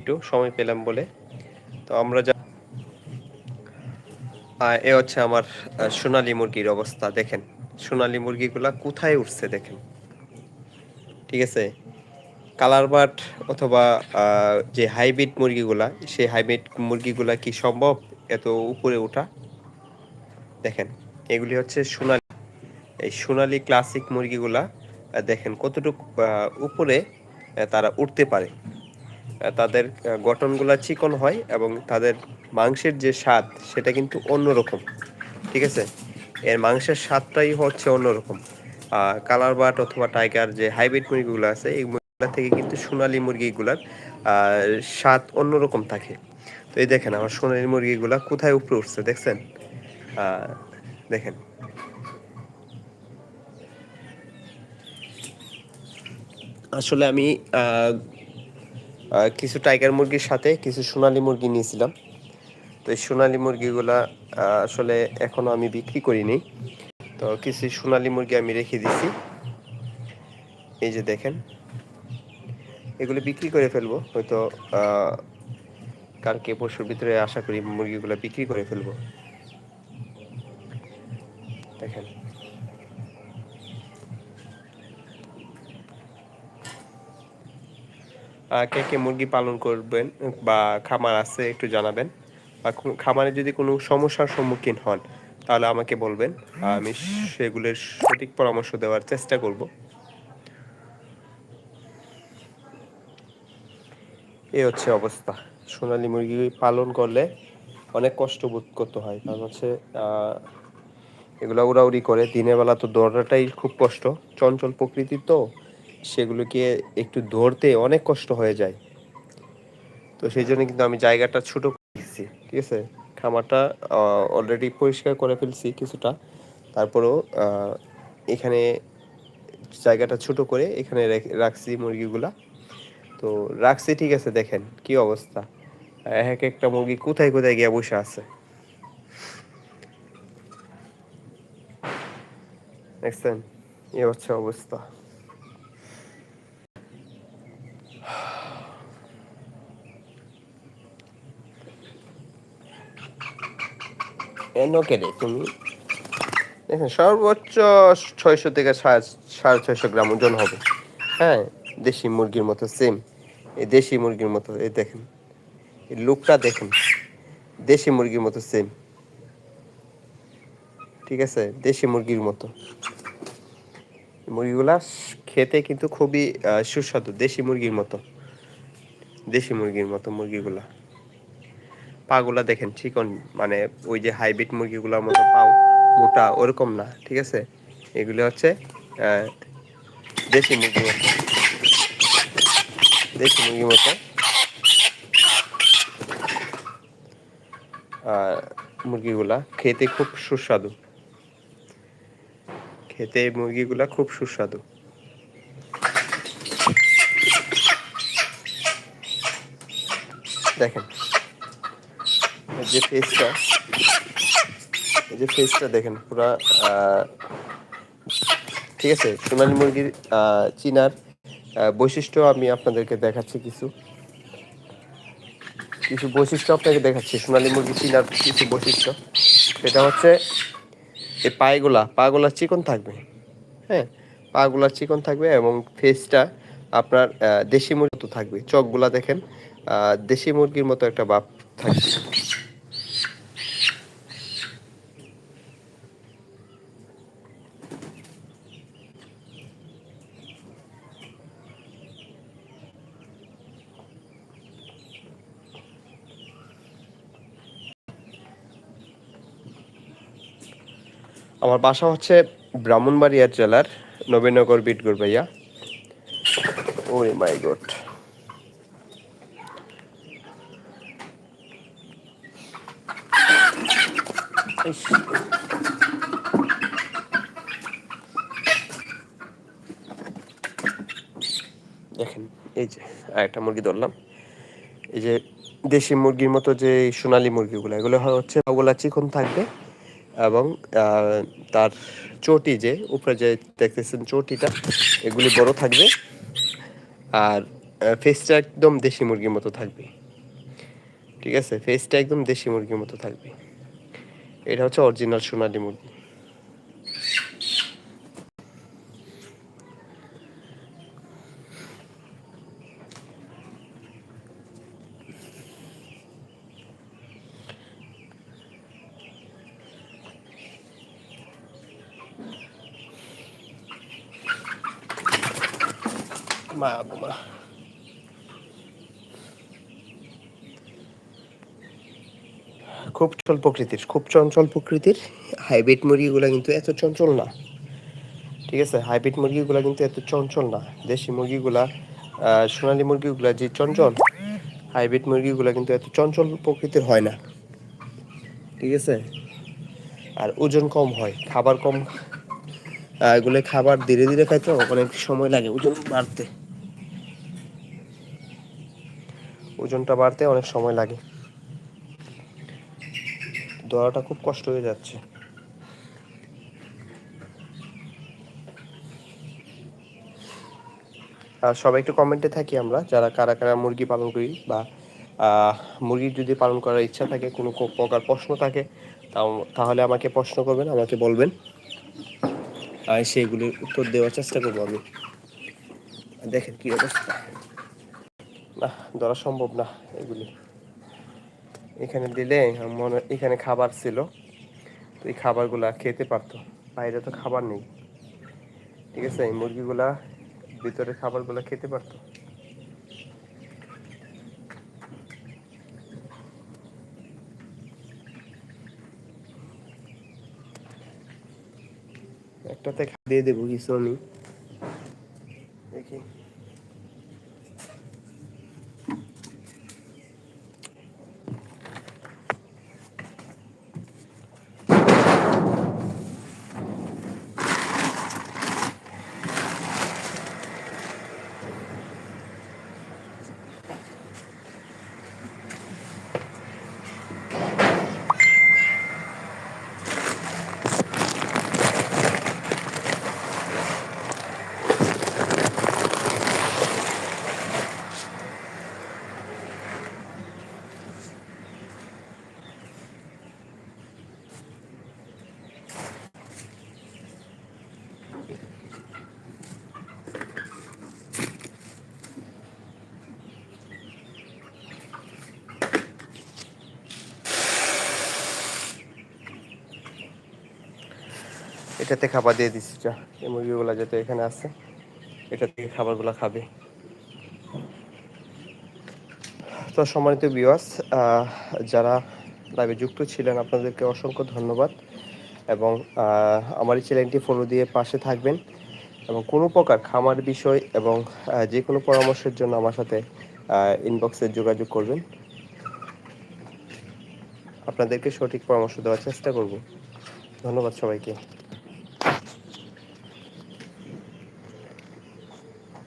একটু সময় পেলাম বলে। তো আমরা যা এ হচ্ছে আমার সোনালী মুরগির অবস্থা, দেখেন। সোনালী মুরগিগুলা কোথায় উঠছে দেখেন। ঠিক আছে? কালার বাট অথবা যে হাইব্রিড মুরগিগুলা, সেই হাইব্রিড মুরগিগুলা কি সম্ভব এত উপরে ওঠা? দেখেন, এগুলি হচ্ছে সোনালি, এই সোনালি ক্লাসিক মুরগিগুলা দেখেন কতটুকু উপরে তারা উঠতে পারে। তাদের গঠনগুলো চিকন হয় এবং তাদের মাংসের যে স্বাদ, সেটা কিন্তু অন্যরকম। ঠিক আছে? এর মাংসের স্বাদটাই হচ্ছে অন্যরকম। কালার বাট অথবা টাইগার যে হাইব্রিড মুরগিগুলো আছে, এই মুরগিগুলো থেকে কিন্তু সোনালি মুরগিগুলার স্বাদ অন্যরকম থাকে। তো এই দেখেন, আমার সোনালি মুরগিগুলা কোথায় উপরে উঠছে, দেখছেন? দেখেন। আসলে আমি কিছু টাইগার মুরগির সাথে কিছু সোনালি মুরগি নিয়েছিলাম। তো এই সোনালি মুরগিগুলা আসলে এখনও আমি বিক্রি করিনি। তো কিছু সোনালি মুরগি আমি রেখে দিছি। এই যে দেখেন, এগুলো বিক্রি করে ফেলব। হয়তো কালকে পরশুর ভিতরে আশা করি মুরগিগুলো বিক্রি করে ফেলব। দেখেন। কে কে মুরগি পালন করবেন বা খামার আছে একটু জানাবেন। বা খামারে যদি কোনো সমস্যার সম্মুখীন হন, তাহলে আমাকে বলবেন। আমি সেগুলোর সঠিক পরামর্শ দেওয়ার চেষ্টা করব। এই হচ্ছে অবস্থা। সোনালি মুরগি পালন করলে অনেক কষ্ট বোধ করতে হয়। কারণ হচ্ছে এগুলো উড়াউড়ি করে, দিনের বেলা তো দৌড়াটাই খুব কষ্ট। চঞ্চল প্রকৃতির তো। সেগুলোকে একটু ধরতে অনেক কষ্ট হয়ে যায়। তো সেই জন্য কিন্তু আমি জায়গাটা ছোট দিচ্ছি ঠিক আছে? খামারটা অলরেডি পরিষ্কার করে ফেলছি কিছুটা। তারপরেও এখানে জায়গাটা ছোট করে এখানে রাখছি মুরগিগুলা। তো রাখছি, ঠিক আছে, দেখেন কি অবস্থা। এক একটা মুরগি কোথায় কোথায় গিয়ে বসে আছে। দেখছেন? এ হচ্ছে অবস্থা। এন কেটে তুমি? দেখেন, সর্বোচ্চ ছয়শো থেকে সাড়ে ছয়শো গ্রাম ওজন হবে। হ্যাঁ দেশি মুরগির মতো সেম এই দেশি মুরগির মতো, এই দেখেন। এই লুকটা দেখেন। দেশি মুরগির মতো সেম ঠিক আছে? দেশি মুরগির মতো। মুরগিগুলা খেতে কিন্তু খুবই সুস্বাদু, দেশি মুরগির মতো। দেশি মুরগির মতো মুরগিগুলা। পাগুলা দেখেন চিকন মানে ওই যে হাইব্রিড মুরগিগুলোর মতো পাও, মোটা, ওরকম না, ঠিক আছে? এগুলো হচ্ছে দেশি মুরগি মতো। দেশি মুরগি মতো। মুরগিগুলা খেতে খুব সুস্বাদু। খেতে মুরগিগুলা খুব সুস্বাদু। দেখেন যে ফেসটা এই যে ফেসটা দেখেন, পুরা ঠিক আছে, সোনালী মুরগির চিনার বৈশিষ্ট্য আমি আপনাদেরকে দেখাচ্ছি কিছু। কিছু বৈশিষ্ট্য আপনাকে দেখাচ্ছি, সোনালী মুরগি চিনার কিছু বৈশিষ্ট্য। সেটা হচ্ছে, এই পায়েগুলা পাগুলা চিকন থাকবে হ্যাঁ পাগুলা চিকন থাকবে এবং ফেসটা আপনার দেশি মুরগি থাকবে। চোখগুলা দেখেন দেশি মুরগির মতো একটা বাপ থাকবে। আমার বাসা হচ্ছে ব্রাহ্মণবাড়িয়া জেলার নবীনগর বিটগুর ভাইয়া। ওরে মাই গড। দেখেন, এই যে একটা মুরগি ধরলাম। এই যে দেশি মুরগির মতো যে সোনালি মুরগিগুলো, এগুলো হচ্ছে ওগুলা চিকন থাকবে। এবং তার চটি যে, উপরে যে দেখতেছেন চটিটা, এগুলি বড় থাকবে। আর ফেসটা একদম দেশি মুরগির মতো থাকবে। ঠিক আছে? ফেসটা একদম দেশি মুরগির মতো থাকবে। এটা হচ্ছে অরিজিনাল সোনালি মুরগি। খুব চঞ্চল প্রকৃতির, খুব চঞ্চল প্রকৃতির হাইব্রিড মুরগিগুলো কিন্তু এত চঞ্চল না। ঠিক আছে? হাইব্রিড মুরগিগুলো কিন্তু এত চঞ্চল না। দেশি মুরগিগুলা সোনালী মুরগিগুলা যে চঞ্চল, হাইব্রিড মুরগিগুলো কিন্তু এত চঞ্চল প্রকৃতির হয় না। ঠিক আছে? আর ওজন কম হয়, খাবার কম এগুলো খাবার ধীরে ধীরে খাইতে অনেক সময় লাগে ওজন বাড়তে। ওজনটা বাড়তে অনেক সময় লাগে। দড়াটা খুব কষ্ট হয়ে যাচ্ছে। আর সবাই একটু কমেন্টে থাকি আমরা যারা কারা কারা মুরগি পালন করি বা আহ, মুরগি যদি পালন করার ইচ্ছা থাকে কোনো প্রকার প্রশ্ন থাকে তাহলে আমাকে প্রশ্ন করবেন আমাকে বলবেন। আর সেইগুলির উত্তর দেওয়ার চেষ্টা করব আমি। দেখেন কী অবস্থা। না ধরা সম্ভব না এগুলি। এখানে দিলে মনে, এখানে খাবার ছিল, তো এই খাবারগুলা খেতে পারতো। বাইরে তো খাবার নেই। ঠিক আছে, এই মুরগিগুলা ভিতরে খাবারগুলা খেতে পারতো। একটাতে দিয়ে দেবো কিছু আমি। দেখি। এটাতে খাবার দিয়ে দিচ্ছি, যা। এই মুরগিগুলো যাতে এখানে আছে, এটা থেকে খাবারগুলো খাবে। তো সম্মানিত বিওয়াস যারা লাইভে যুক্ত ছিলেন, আপনাদেরকে অসংখ্য ধন্যবাদ। এবং আমার এই চ্যানেলটি ফলো দিয়ে পাশে থাকবেন। এবং কোনো প্রকার খামার বিষয় এবং যে কোনো পরামর্শের জন্য আমার সাথে ইনবক্সে যোগাযোগ করবেন। আপনাদেরকে সঠিক পরামর্শ দেওয়ার চেষ্টা করব। ধন্যবাদ সবাইকে।